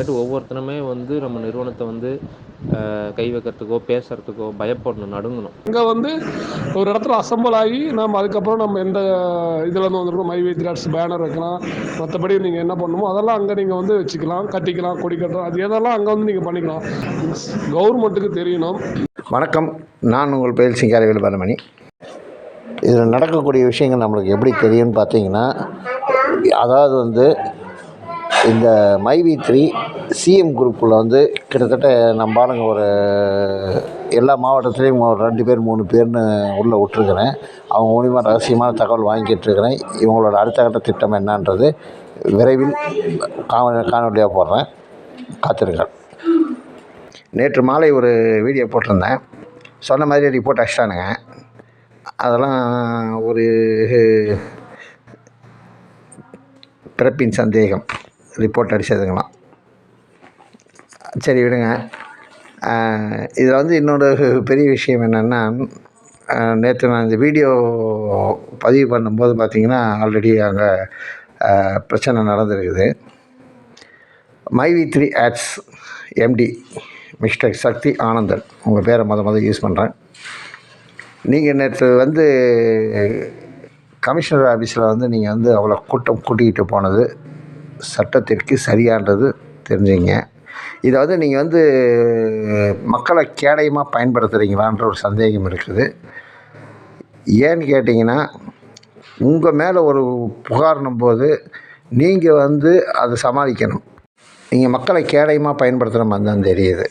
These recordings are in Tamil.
அப்புறமேட்டு ஒவ்வொருத்தனுமே வந்து நம்ம நிறுவனத்தை வந்து கை வைக்கிறதுக்கோ பேசுறதுக்கோ பயப்படணும் நடுங்கணும். இங்கே வந்து ஒரு இடத்துல அசம்பிள் ஆகி நம்ம அதுக்கப்புறம் நம்ம எந்த இதில் இருந்து வந்திருக்கோம்? மைவி திராட்ஸ் பேனர் வைக்கலாம். மற்றபடி நீங்கள் என்ன பண்ணணுமோ அதெல்லாம் அங்கே நீங்கள் வந்து வச்சுக்கலாம். கட்டிக்கலாம் கொடி கட்டலாம். அது எதெல்லாம் அங்கே வந்து நீங்கள் பண்ணிக்கலாம். கவர்மெண்ட்டுக்கு தெரியணும். வணக்கம். நான் உங்கள் பெயர் சிங்கார வேலுபாலமணி இதில் நடக்கக்கூடிய விஷயங்கள் நம்மளுக்கு எப்படி தெரியும்னு பார்த்தீங்கன்னா அதாவது வந்து இந்த மைவி த்ரீ சிஎம் குரூப்பில் வந்து கிட்டத்தட்ட நம்ம ஆளுங்க ஒரு எல்லா மாவட்டத்துலேயும் ஒரு ரெண்டு பேர் மூணு பேர்னு உள்ளே விட்ருக்கிறேன் அவங்க மூலிமா ரகசியமான தகவல் வாங்கிட்டு இருக்கிறேன். இவங்களோட அடுத்த கட்ட திட்டம் என்னன்றது விரைவில் காணொலி காணொலியாக போடுறேன். காத்திருங்கள். நேற்று மாலை ஒரு வீடியோ போட்டிருந்தேன். சொன்ன மாதிரி ரிப்போர்ட் அடிச்சிட்டானுங்க. அதெல்லாம் ஒரு பிறப்பின் சந்தேகம். ரிப்போர்ட் அடித்ததுங்களாம் சரி விடுங்க. இதில் வந்து இன்னொரு பெரிய விஷயம் என்னென்னா நேற்று நான் இந்த வீடியோ பதிவு பண்ணும்போது பார்த்தீங்கன்னா ஆல்ரெடி அங்கே பிரச்சனை நடந்திருக்குது. MyV three ads MD mister Sakthi Anandan. உங்கள் பேரை மொதல் மொதல் யூஸ் பண்ணுறேன் நீங்கள் நேற்று வந்து கமிஷனர் ஆஃபீஸில் வந்து நீங்கள் வந்து அவ்வளோ கூட்டம் கூட்டிகிட்டு போனது சட்டத்திற்கு சரியான்றது தெரிஞ்சுங்க. இதை வந்து நீங்கள் வந்து மக்களை கேடயமாக பயன்படுத்துகிறீங்களான்ற ஒரு சந்தேகம் இருக்குது. ஏன்னு கேட்டிங்கன்னா உங்கள் மேலே ஒரு புகார்னும் போது நீங்கள் வந்து அதை சமாளிக்கணும். நீங்கள் மக்களை கேடயமாக பயன்படுத்துகிற மாதிரி தான் தெரியுது.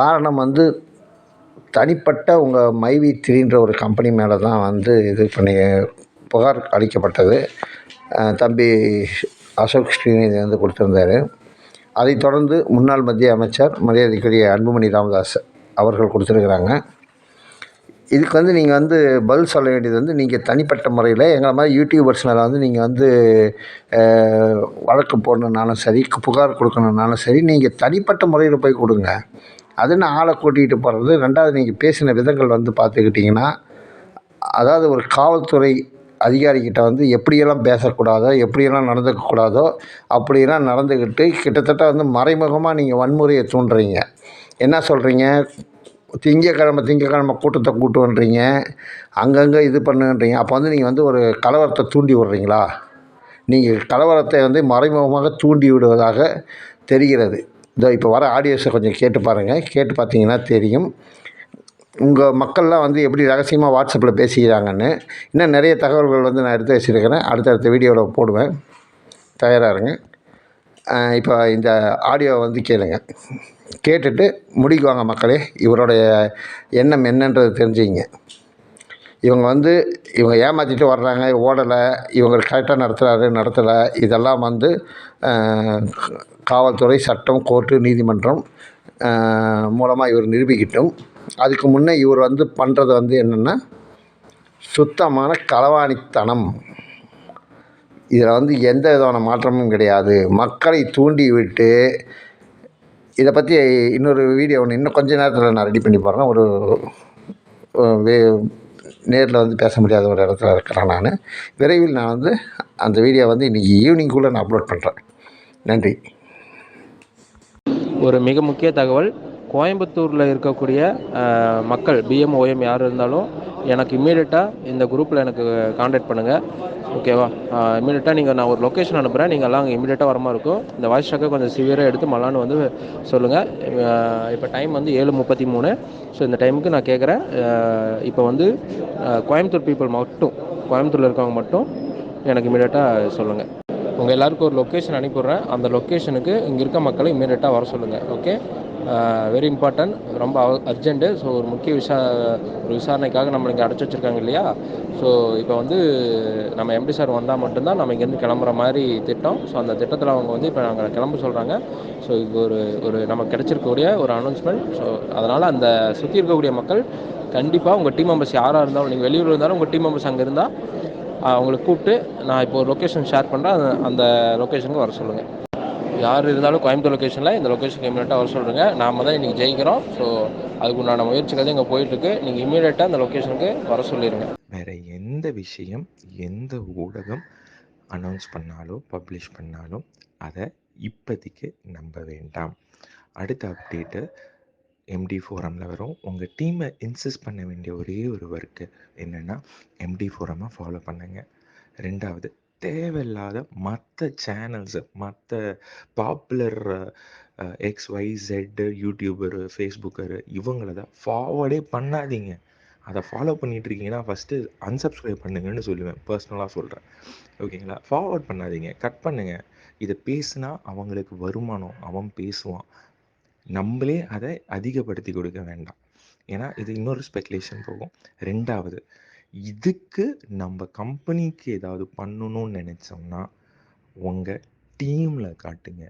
காரணம் வந்து தனிப்பட்ட உங்கள் மைவி த்ரீன்ற ஒரு கம்பெனி மேலே தான் வந்து இது பண்ணி புகார் அளிக்கப்பட்டது. தம்பி அசோக் ஸ்ரீநிதி வந்து கொடுத்துருந்தாரு. அதைத் தொடர்ந்து முன்னாள் மத்திய அமைச்சர் மரியாதைக்குரிய அன்புமணி ராமதாஸ் அவர்கள் கொடுத்துருக்குறாங்க. இதுக்கு வந்து நீங்கள் வந்து பதில் சொல்ல வேண்டியது வந்து நீங்கள் தனிப்பட்ட முறையில் எங்களை மாதிரி யூடியூபர்ஸ் மேலே வந்து நீங்கள் வந்து வழக்கு போடணுன்னாலும் சரி புகார் கொடுக்கணுன்னாலும் சரி நீங்கள் தனிப்பட்ட முறையில் போய் கொடுங்க. அது நான் ஆளை கூட்டிகிட்டு போகிறது ரெண்டாவது நீங்கள் பேசின விதங்கள் வந்து பார்த்துக்கிட்டிங்கன்னா அதாவது ஒரு காவல்துறை அதிகாரிக்கிட்ட வந்து எப்படியெல்லாம் பேசக்கூடாதோ எப்படியெல்லாம் நடந்துக்கக்கூடாதோ அப்படியெல்லாம் நடந்துக்கிட்டு கிட்டத்தட்ட வந்து மறைமுகமாக நீங்கள் வன்முறையை தூண்டுறீங்க. என்ன சொல்கிறீங்க திங்கக்கிழமை திங்கக்கிழமை கூட்டத்தை கூட்டுன்றீங்க அங்கங்கே இது பண்ணுன்றீங்க. அப்போ வந்து நீங்கள் வந்து ஒரு கலவரத்தை தூண்டி விடுறீங்களா? நீங்கள் கலவரத்தை வந்து மறைமுகமாக தூண்டி விடுவதாக தெரிகிறது. இதோ இப்போ வர ஆடியோஸை கொஞ்சம் கேட்டு பாருங்கள் கேட்டு பார்த்தீங்கன்னா தெரியும். உங்கள் மக்கள்லாம் வந்து எப்படி ரகசியமாக வாட்ஸ்அப்பில் பேசிக்கிறாங்கன்னு இன்னும் நிறைய தகவல்கள் வந்து நான் எடுத்து வச்சுருக்கிறேன். அடுத்தடுத்த வீடியோவில் போடுவேன். தயாராக இருங்க. இப்போ இந்த ஆடியோ வந்து கேளுங்க. கேட்டுட்டு முடிக்குவாங்க மக்களே. இவருடைய எண்ணம் என்னன்றது தெரிஞ்சுங்க இவங்க வந்து இவங்க ஏமாற்றிட்டு வர்றாங்க ஓடலை இவங்க கரெக்டாக நடத்துகிறாரு நடத்தலை. இதெல்லாம் வந்து காவல்துறை சட்டம் கோர்ட்டு நீதிமன்றம் மூலமாக இவர் நிரூபிக்கிட்டும். அதுக்கு முன்னே இவர் வந்து பண்ணுறது வந்து என்னென்னா சுத்தமான களவாணித்தனம். இதில் வந்து எந்த விதமான மாற்றமும் கிடையாது. மக்களை தூண்டி விட்டு இதை பற்றி இன்னொரு வீடியோ ஒன்று இன்னும் கொஞ்ச நேரத்தில் நான் ரெடி பண்ணி போடுறேன் ஒரு வே நேரில் வந்து பேச முடியாத ஒரு இடத்துல இருக்கிறேன் நான். விரைவில் நான் வந்து அந்த வீடியோ வந்து இன்றைக்கி ஈவினிங்குள்ளே நான் அப்லோட் பண்ணுறேன் நன்றி. ஒரு மிக முக்கிய தகவல் கோயம்புத்தூரில் இருக்கக்கூடிய மக்கள் பிஎம் ஓஎம் யார் இருந்தாலும் எனக்கு இம்மீடியட்டாக இந்த குரூப்பில் எனக்கு காண்டாக்ட் பண்ணுங்கள் ஓகேவா இம்மீடியட்டாக நீங்கள் நான் ஒரு லொக்கேஷன் அனுப்புகிறேன் நீங்கள் எல்லாம் அங்கே இம்மீடியட்டாக வர மாதிரி இருக்கும். இந்த வாய்ஸ் ட்ராக்கை கொஞ்சம் சிவியராக எடுத்து மலான்னு வந்து சொல்லுங்கள் இப்போ டைம் வந்து ஏழு முப்பத்தி மூணு. ஸோ இந்த டைமுக்கு நான் கேட்குறேன் இப்போ வந்து கோயம்புத்தூர் பீப்புள் மட்டும் கோயம்புத்தூரில் இருக்கவங்க மட்டும் எனக்கு இம்மீடியட்டாக சொல்லுங்கள் உங்கள் எல்லாருக்கும் ஒரு லொக்கேஷன் அனுப்பிடுறேன் அந்த லொக்கேஷனுக்கு இங்கே இருக்க மக்களை இம்மீடியட்டாக வர சொல்லுங்கள் ஓகே வெரி இம்பார்ட்டன்ட் ரொம்ப அர்ஜென்ட்டு ஸோ ஒரு முக்கிய விசா ஒரு விசாரணைக்காக நம்ம இங்கே அடைச்சி வச்சுருக்காங்க இல்லையா? ஸோ இப்போ வந்து நம்ம எம்டி சார் வந்தால் மட்டும்தான் நம்ம இங்கேருந்து கிளம்புற மாதிரி திட்டம். ஸோ அந்த திட்டத்தில் அவங்க வந்து இப்போ நாங்கள் கிளம்ப சொல்கிறாங்க ஸோ இது ஒரு ஒரு நமக்கு கிடச்சிருக்கக்கூடிய ஒரு அனௌன்ஸ்மெண்ட் ஸோ அதனால் அந்த சுற்றி இருக்கக்கூடிய மக்கள் கண்டிப்பாக உங்கள் டீம் மெம்பர்ஸ் யாராக இருந்தாலும் நீங்கள் வெளியூர் இருந்தாலும் உங்கள் டீம் மெம்பர்ஸ் அங்கே இருந்தால் அவங்களை கூப்பிட்டு நான் இப்போ ஒரு லொக்கேஷன் ஷேர் பண்ணுறேன் அந்த அந்த லொக்கேஷனுக்கு வர சொல்லுங்கள் யார் இருந்தாலும் கோயம்புத்தூர் லொக்கேஷனில் இந்த லொக்கேஷனுக்கு இமீடியட்டாக வர சொல்லுங்கள் நாம தான் இன்றைக்கி ஜெயிக்கிறோம். ஸோ அதுக்கு உண்டான முயற்சிகள் இங்கே போயிட்டுருக்கு. நீங்கள் இமீடியட்டாக அந்த லொக்கேஷனுக்கு வர சொல்லிடுங்க வேறு எந்த விஷயம் எந்த ஊடகம் அனௌன்ஸ் பண்ணாலோ பப்ளிஷ் பண்ணாலும் அதை இப்போதைக்கு நம்ப வேண்டாம். அடுத்த அப்டேட்டு எம்டி ஃபோரமில் வரும். உங்கள் டீமை இன்சிஸ்ட் பண்ண வேண்டிய ஒரே ஒரு ஒர்க்கு என்னென்னா எம்டி ஃபோரமை ஃபாலோ பண்ணுங்க. ரெண்டாவது தேவையில்லாத மற்ற சேனல்ஸு மற்ற popular X Y Z YouTuber Facebooker இவங்கள தான் ஃபார்வர்டே பண்ணாதீங்க. அதை ஃபாலோ பண்ணிட்டு இருக்கீங்கன்னா ஃபஸ்ட்டு அன்சப்ஸ்கிரைப் பண்ணுங்கன்னு சொல்லுவேன். பர்சனலாக சொல்கிறேன் ஓகேங்களா ஃபார்வர்ட் பண்ணாதீங்க. கட் பண்ணுங்கள் இதை பேசுனா அவங்களுக்கு வருமானம். அவன் பேசுவான். நம்மளே அதை அதிகப்படுத்தி கொடுக்க வேண்டாம். ஏன்னா இது இன்னொரு ஸ்பெக்குலேஷன் போகும். ரெண்டாவது இதுக்கு நம்ம கம்பெனிக்கு ஏதாவது பண்ணணும்னு நினச்சோம்னா உங்கள் டீமில் காட்டுங்க.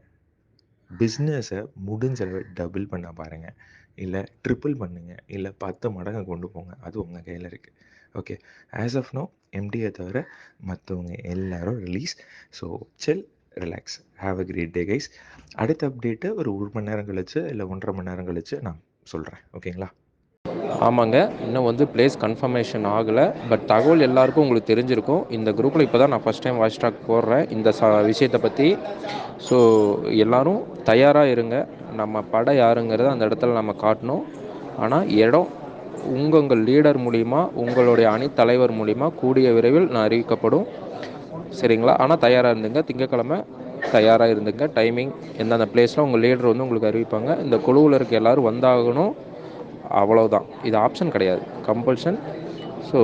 பிஸ்னஸை முடிஞ்சளவு டபுள் பண்ண பாருங்கள் இல்லை ட்ரிபிள் பண்ணுங்கள் இல்லை பத்து மடங்கு கொண்டு போங்க. அது உங்கள் கையில் இருக்குது ஓகே. ஆஸ் ஆஃப் நோ எம்டியை தவிர மற்றவங்க எல்லாரும் release. So chill relax. Have a great day guys. அடுத்த அப்டேட்டு ஒரு ஒரு மணி நேரம் கழிச்சு இல்லை ஒன்றரை மணி நேரம் கழிச்சு நான் சொல்கிறேன் ஓகேங்களா? ஆமாங்க. இன்னும் வந்து பிளேஸ் கன்ஃபர்மேஷன் ஆகலை. பட் தகவல் எல்லாருக்கும் உங்களுக்கு தெரிஞ்சிருக்கும். இந்த குரூப்பில் இப்போ தான் நான் ஃபஸ்ட் டைம் வாய்ஸ் டாக் போடுறேன். இந்த ச விஷயத்தை பற்றி ஸோ எல்லோரும் தயாராக இருங்க. நம்ம படம் யாருங்கிறத அந்த இடத்துல நம்ம காட்டணும். ஆனால் இடம் உங்கள் உங்கள் லீடர் மூலிமா உங்களுடைய அணி தலைவர் மூலிமா கூடிய விரைவில் நான் அறிவிக்கப்படும். சரிங்களா? ஆனால் தயாராக இருந்துங்க. திங்கக்கிழமை தயாராக இருந்துங்க. டைமிங் எந்தெந்த பிளேஸில் உங்கள் லீடர் வந்து உங்களுக்கு அறிவிப்பாங்க. இந்த குழுவில் இருக்க எல்லோரும் வந்தாகணும். அவ்வளவுதான். இது ஆப்ஷன் கிடையாது. கம்பல்ஷன் ஸோ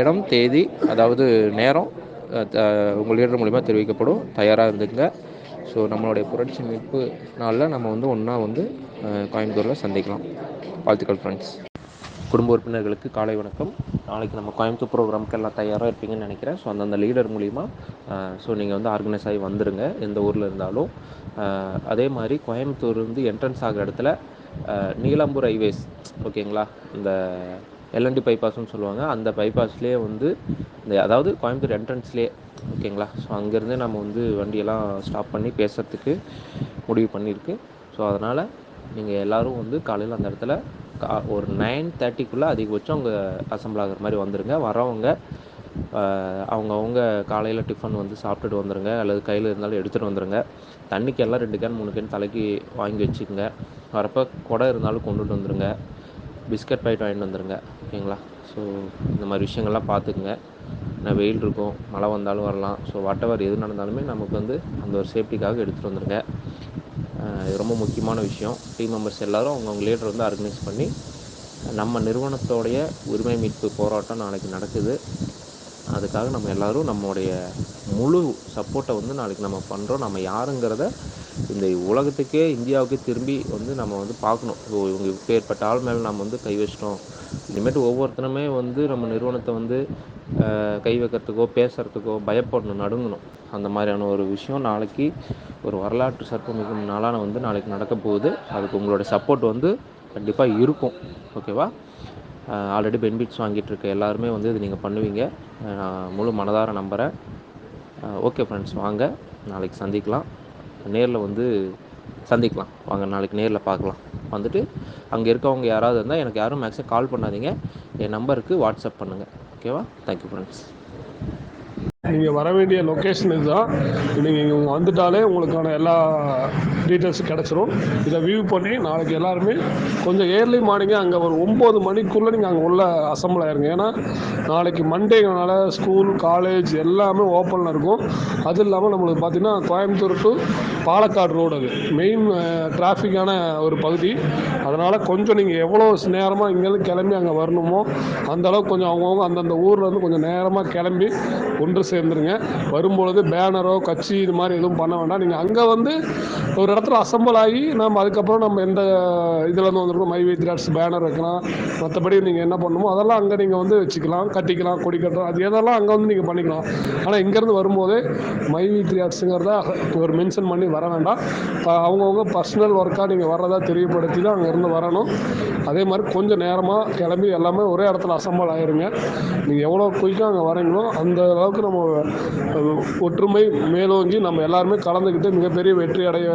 இடம் தேதி அதாவது நேரம் த- உங்கள் லீடர் மூலிமா தெரிவிக்கப்படும். தயாராக இருந்துங்க. ஸோ நம்மளுடைய புரட்சி மீட்பு நாளில் நம்ம வந்து ஒன்றா வந்து கோயம்புத்தூரில் சந்திக்கலாம். வாழ்த்துக்கள் ஃப்ரெண்ட்ஸ் குடும்ப உறுப்பினர்களுக்கு காலை வணக்கம். நாளைக்கு நம்ம கோயம்புத்தூர் ப்ரோக்ராமுக்கு எல்லாம் தயாராக இருப்பீங்கன்னு நினைக்கிறேன். ஸோ அந்தந்த லீடர் மூலிமா ஸோ நீங்கள் வந்து ஆர்கனைஸ் ஆகி வந்துடுங்க எந்த ஊரில் இருந்தாலும் அதே மாதிரி கோயம்புத்தூர் வந்து என்ட்ரன்ஸ் ஆகிற இடத்துல நீலாம்பூர் ஹைவேஸ் ஓகேங்களா? இந்த எல்என்டி பைபாஸ்னு சொல்லுவாங்க. அந்த பைபாஸ்லேயே வந்து இந்த அதாவது கோயம்புத்தூர் என்ட்ரன்ஸ்லேயே ஓகேங்களா? ஸோ அங்கேருந்தே நம்ம வந்து வண்டியெல்லாம் ஸ்டாப் பண்ணி பேசுகிறதுக்கு முடிவு பண்ணியிருக்கு. ஸோ அதனால் நீங்கள் எல்லோரும் வந்து காலையில் அந்த இடத்துல கா ஒரு நைன் தேர்ட்டிக்குள்ளே அதிகபட்சம் அங்கே அசம்பிள் ஆகிற மாதிரி வந்துடுங்க வரவங்க அவங்கவுங்க காலையில் டிஃபன் வந்து சாப்பிட்டுட்டு வந்துடுங்க அல்லது கையில் இருந்தாலும் எடுத்துகிட்டு வந்துடுங்க தண்ணிக்கு எல்லாம் ரெண்டு கேன் மூணு கேன் தலைக்கு வாங்கி வச்சுக்கோங்க. வரப்போ குடை இருந்தாலும் கொண்டுட்டு வந்துடுங்க பிஸ்கட் பாக்கெட் வாங்கிட்டு வந்துடுங்க ஓகேங்களா? ஸோ இந்த மாதிரி விஷயங்கள்லாம் பார்த்துக்குங்க. ஏன்னா வெயில் இருக்கும் மழை வந்தாலும் வரலாம். ஸோ வாட் எவர் எது நடந்தாலுமே நமக்கு வந்து அந்த ஒரு சேஃப்டிக்காக எடுத்துகிட்டு வந்துடுங்க இது ரொம்ப முக்கியமான விஷயம். டீம் மெம்பர்ஸ் எல்லோரும் அவங்கவுங்க லீடர் வந்து ஆர்கனைஸ் பண்ணி நம்ம நிறுவனத்தோடைய உரிமை மீட்பு போராட்டம் நாளைக்கு நடக்குது. அதுக்காக நம்ம எல்லோரும் நம்மளுடைய முழு சப்போர்ட்டை வந்து நாளைக்கு நம்ம பண்ணுறோம் நம்ம யாருங்கிறத இந்த உலகத்துக்கே இந்தியாவுக்கே திரும்பி வந்து நம்ம வந்து பார்க்கணும். ஸோ இவங்க இப்பேற்பட்ட ஆள் மேலே நம்ம வந்து கை வச்சிட்டோம். இனிமேட்டு ஒவ்வொருத்தனுமே வந்து நம்ம நிறுவனத்தை வந்து கை வைக்கிறதுக்கோ பேசுகிறதுக்கோ பயப்படணும் நடுங்கணும். அந்த மாதிரியான ஒரு விஷயம் நாளைக்கு ஒரு வரலாற்று சற்பமிகும் நாளான வந்து நாளைக்கு நடக்க போகுது. அதுக்கு உங்களோட சப்போர்ட் வந்து கண்டிப்பாக இருக்கும். ஓகேவா ஆல்ரெடி பெனிஃபிட்ஸ் வாங்கிட்டு இருக்க எல்லாருமே வந்து இது நீங்கள் பண்ணுவீங்க. நான் முழு மனதார நம்புகிறேன் ஓகே ஃப்ரெண்ட்ஸ் வாங்க. நாளைக்கு சந்திக்கலாம். நேரில் வந்து சந்திக்கலாம். வாங்க நாளைக்கு நேரில் பார்க்கலாம். வந்துட்டு அங்கே இருக்கவங்க யாராவது இருந்தால் எனக்கு யாரும் மேக்ஸிமம் கால் பண்ணாதீங்க. என் நம்பருக்கு வாட்ஸ்அப் பண்ணுங்கள் ஓகேவா தேங்க்யூ ஃப்ரெண்ட்ஸ் நீங்கள் வர வேண்டிய லொக்கேஷன் இதுதான். நீங்கள் இங்கே வந்துட்டாலே உங்களுக்கான எல்லா டீட்டெயில்ஸும் கிடச்சிரும். இதை வியூ பண்ணி நாளைக்கு எல்லாருமே கொஞ்சம் ஏர்லி மார்னிங்கே அங்கே ஒரு ஒம்பது மணிக்குள்ளே நீங்கள் அங்கே உள்ள அசம்பிள் ஆயிருங்க. ஏன்னா நாளைக்கு மண்டேனால ஸ்கூல் காலேஜ் எல்லாமே ஓப்பனில் இருக்கும். அது இல்லாமல் நம்மளுக்கு பார்த்திங்கன்னா கோயம்புத்தூர் டு பாலக்காடு ரோடு அது. மெயின் டிராஃபிக்கான ஒரு பகுதி. அதனால் கொஞ்சம் நீங்கள் எவ்வளோ நேரமாக இங்கேருந்து கிளம்பி அங்கே வரணுமோ அந்தளவுக்கு கொஞ்சம் அவங்கவுங்க அந்தந்த ஊரில் இருந்து கொஞ்சம் நேரமாக கிளம்பி ஒன்று சேர்ந்துருங்க. வரும்பொழுது பேனரோ கட்சி இது மாதிரி எதுவும் பண்ண வேண்டாம். நீங்கள் அங்கே வந்து ஒரு இடத்துல அசம்பிள் ஆகி நம்ம அதுக்கப்புறம் நம்ம எந்த இதுலேருந்து இருந்து வந்திருக்கோம்? மை வித்ராட்ஸ் பேனர் வைக்கலாம். மற்றபடி நீங்கள் என்ன பண்ணணுமோ அதெல்லாம் அங்கே நீங்கள் வந்து வச்சுக்கலாம். கட்டிக்கலாம் கொடி கட்டலாம். அது எதெல்லாம் அங்கே வந்து நீங்கள் பண்ணிக்கலாம். ஆனால் இங்கேருந்து வரும்போதே மை வித்ராட்ஸுங்கிறத ஒரு மென்ஷன் பண்ணி வர வேண்டாம் அவங்கவுங்க பர்சனல் ஒர்க்காக நீங்கள் வர்றதா தெரியப்படுத்தி தான் அங்கேருந்து வரணும். அதே மாதிரி கொஞ்சம் நேரமாக கிளம்பி எல்லாமே ஒரே இடத்துல அசம்பல் ஆயிருங்க. நீங்கள் எவ்வளோ குயிக்காக அங்கே வரீங்களோ அந்த அளவுக்கு நம்ம ஒற்றுமை மேலோங்கி நம்ம எல்லாருமே கலந்துக்கிட்டு மிகப்பெரிய வெற்றி அடைய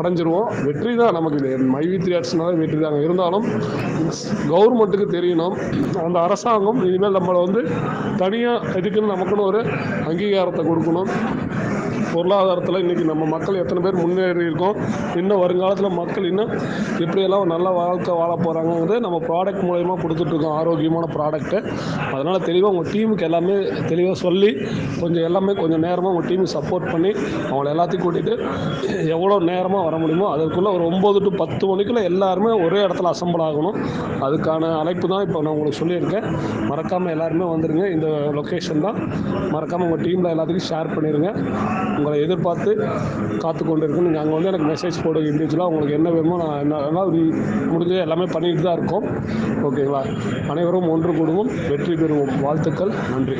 அடைஞ்சிருவோம். வெற்றி தான் நமக்கு இது. மைவி த்ரீ ஆர்ட்ஸ்னால வெற்றி தாங்க இருந்தாலும் கவர்மெண்ட்டுக்கு தெரியணும். அந்த அரசாங்கம் இனிமேல் நம்மளை வந்து தனியாக இதுக்குன்னு நமக்குன்னு ஒரு அங்கீகாரத்தை கொடுக்கணும். பொருளாதாரத்தில் இன்றைக்கி நம்ம மக்கள் எத்தனை பேர் முன்னேறி இருக்கோம். இன்னும் வருங்காலத்தில் மக்கள் இன்னும் எப்படியெல்லாம் நல்ல வாழ்க்கை வாழ போகிறாங்கிறது நம்ம ப்ராடக்ட் மூலயமா கொடுத்துட்ருக்கோம் ஆரோக்கியமான ப்ராடக்ட்டு அதனால் தெளிவாக உங்கள் டீமுக்கு எல்லாமே தெளிவாக சொல்லி கொஞ்சம் எல்லாமே கொஞ்சம் நேரமாக உங்கள் டீமுக்கு சப்போர்ட் பண்ணி அவங்கள எல்லாத்தையும் கூட்டிகிட்டு எவ்வளோ நேரமாக வர முடியுமோ அதுக்குள்ளே ஒரு ஒம்பது டு பத்து மணிக்குள்ளே எல்லாருமே ஒரே இடத்துல அசம்பிள் ஆகணும். அதுக்கான அழைப்பு தான் இப்போ நான் உங்களுக்கு சொல்லியிருக்கேன். மறக்காமல் எல்லாருமே வந்துடுங்க இந்த லொக்கேஷன் தான். மறக்காமல் உங்கள் டீமில் எல்லாத்துக்கும் ஷேர் பண்ணிடுங்க உங்களை எதிர்பார்த்து காத்து கொண்டு இருக்கு நீங்கள் அங்கே வந்து எனக்கு மெசேஜ் போடுங்க இண்டிவிஜுவலாக உங்களுக்கு என்ன வேணுமோ நான் என்ன எல்லாம் முடிஞ்சது எல்லாமே பண்ணிட்டு தான் இருக்கோம். ஓகேங்களா அனைவரும் ஒன்று கூடுவோம். வெற்றி பெறுவோம். வாழ்த்துக்கள். நன்றி.